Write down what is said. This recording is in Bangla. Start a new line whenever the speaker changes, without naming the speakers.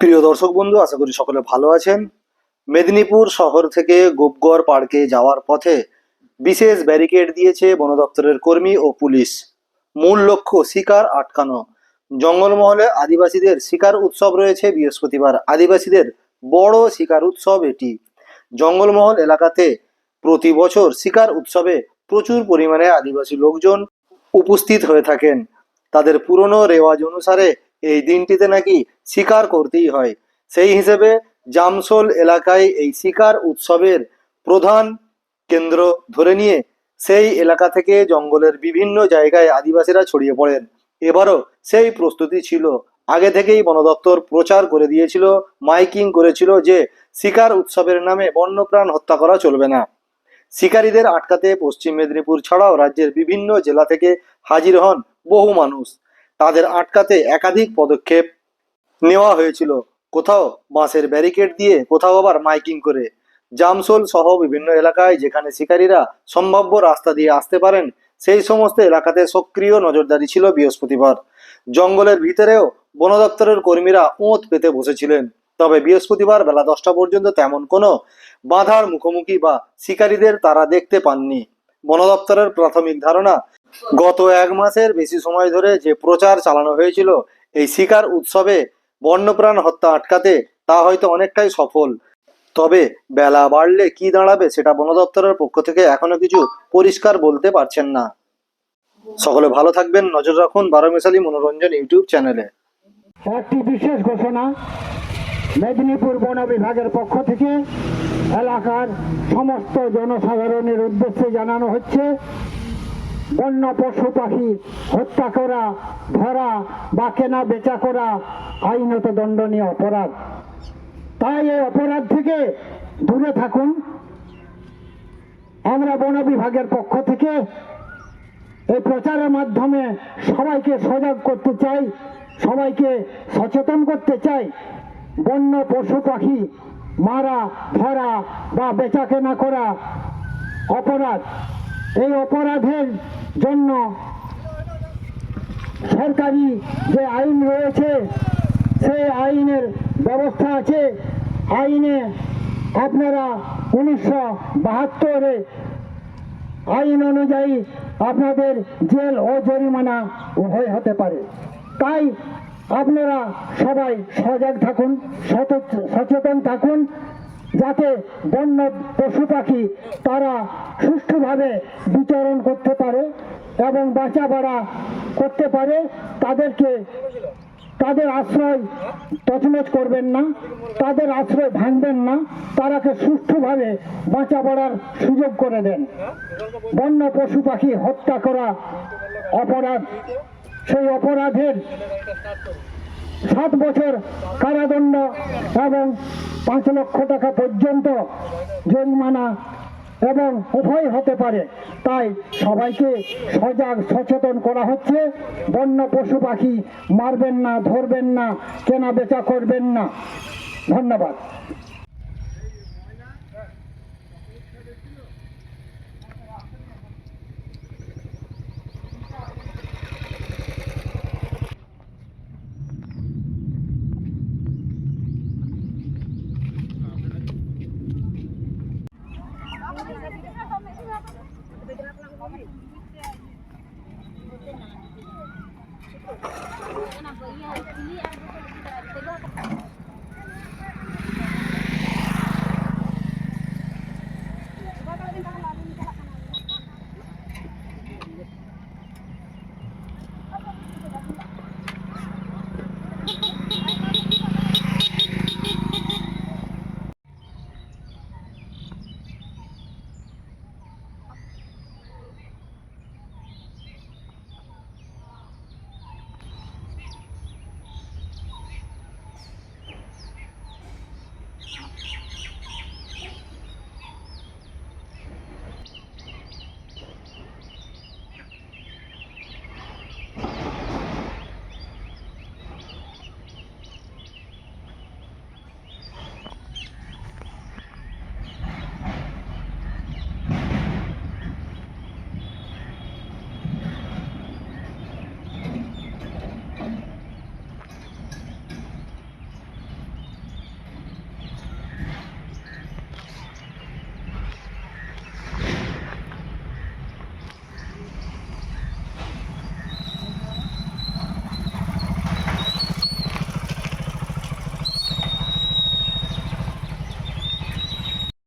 প্রিয় দর্শক বন্ধু, আশা করি সকলে ভালো আছেন। মেদিনীপুর শহর থেকে গোপগড় পার্কে যাওয়ার পথে বিশেষ ব্যারিকেড দিয়েছে বন দপ্তরের কর্মী ও পুলিশ। মূল লক্ষ্য, শিকার আটকানো। জঙ্গলমহলে আদিবাসীদের শিকার উৎসব রয়েছে, বৃহস্পতিবার আদিবাসীদের বড় শিকার উৎসব এটি। জঙ্গলমহল এলাকাতে প্রতি বছর শিকার উৎসবে প্রচুর পরিমাণে আদিবাসী লোকজন উপস্থিত হয়ে থাকেন। তাদের পুরনো রেওয়াজ অনুসারে এই দিনটিতে নাকি শিকার করতেই হয়। সেই হিসেবে জামসোল এলাকায় এই শিকার উৎসবের প্রধান কেন্দ্র ধরে নিয়ে সেই এলাকা থেকে জঙ্গলের বিভিন্ন জায়গায় আদিবাসীরা ছড়িয়ে পড়েন। এবারও সেই প্রস্তুতি ছিল। আগে থেকেই বন দপ্তর প্রচার করে দিয়েছিল, মাইকিং করেছিল যে শিকার উৎসবের নামে বন্যপ্রাণ হত্যা করা চলবে না। শিকারীদের আটকাতে পশ্চিম মেদিনীপুর ছাড়াও রাজ্যের বিভিন্ন জেলা থেকে হাজির হন বহু মানুষ। তাদের আটকাতে একাধিক পদক্ষেপ নেওয়া হয়েছিল। কোথাও বাঁশের ব্যারিকেড দিয়ে, কোথাও আবার মাইকিং করে। জামসোল সহ বিভিন্ন এলাকায় যেখানে শিকারীরা সম্ভাব্য রাস্তা দিয়ে আসতে পারেন, সেই সমস্ত এলাকাতে সক্রিয় নজরদারি ছিল বৃহস্পতিবার। জঙ্গলের ভিতরেও বন দপ্তরের কর্মীরা ওঁত পেতে বসেছিলেন। তবে বৃহস্পতিবার বেলা দশটা পর্যন্ত তেমন কোনো বাধার মুখোমুখি বা শিকারীদের তারা দেখতে পাননি। বন দপ্তরের প্রাথমিক ধারণা গত এক মাসের বেশি সময় ধরে যে প্রচার চালানো হয়েছিল, এই শিকার উৎসবে বন্যপ্রাণ হত্যা আটকাতে তা হয়তো অনেকটাই সফল। তবে বেলা বাড়লে কি দাঁড়াবে সেটা বন দপ্তরের পক্ষ থেকে এখনও কিছু পরিষ্কার বলতে পারছেন না। সকলে ভালো থাকবেন, নজর রাখুন বারোমেশালী মনোরঞ্জন ইউটিউব চ্যানেলে।
একটি বিশেষ ঘোষণা, মেদিনীপুর বন বিভাগের পক্ষ থেকে এলাকার সমস্ত জনসাধারণের উদ্দেশ্যে জানানো হচ্ছে বন্য পশু পাখি হত্যা করা, ধরা বা কেনা বেচা করা আইনত দণ্ডনীয় অপরাধ। তাই এই অপরাধ থেকে দূরে থাকুন। আমরা বন বিভাগের পক্ষ থেকে এই প্রচারের মাধ্যমে সবাইকে সজাগ করতে চাই, সবাইকে সচেতন করতে চাই। বন্য পশু পাখি মারা, ধরা বা বেচা কেনা করা অপরাধ। এই অপরাধের জন্য সরকারি যে আইন রয়েছে, সেই আইনের ব্যবস্থা আছে। আইনে আপনারা উনিশশো বাহাত্তরে আইন অনুযায়ী আপনাদের জেল ও জরিমানা উভয় হতে পারে। তাই আপনারা সবাই সজাগ থাকুন, সচেত- সচেতন থাকুন। যাতে বন্য পশু পাখি তারা সুষ্ঠুভাবে বিচরণ করতে পারে এবং বাঁচা বাড়া করতে পারে, তাদেরকে তাদের আশ্রয় তছনছ করবেন না, তাদের আশ্রয় ভাঙবেন না, তারাকে সুষ্ঠুভাবে বাঁচা পড়ার সুযোগ করে দেন। বন্য পশু পাখি হত্যা করা অপরাধ, সেই অপরাধের সাত বছর কারাদণ্ড এবং পাঁচ লক্ষ টাকা পর্যন্ত জরিমানা এবং উভয় হতে পারে। তাই সবাইকে সজাগ, সচেতন করা হচ্ছে। বন্য পশু পাখি মারবেন না, ধরবেন না, কেনা বেচা করবেন না। ধন্যবাদ। Thank you.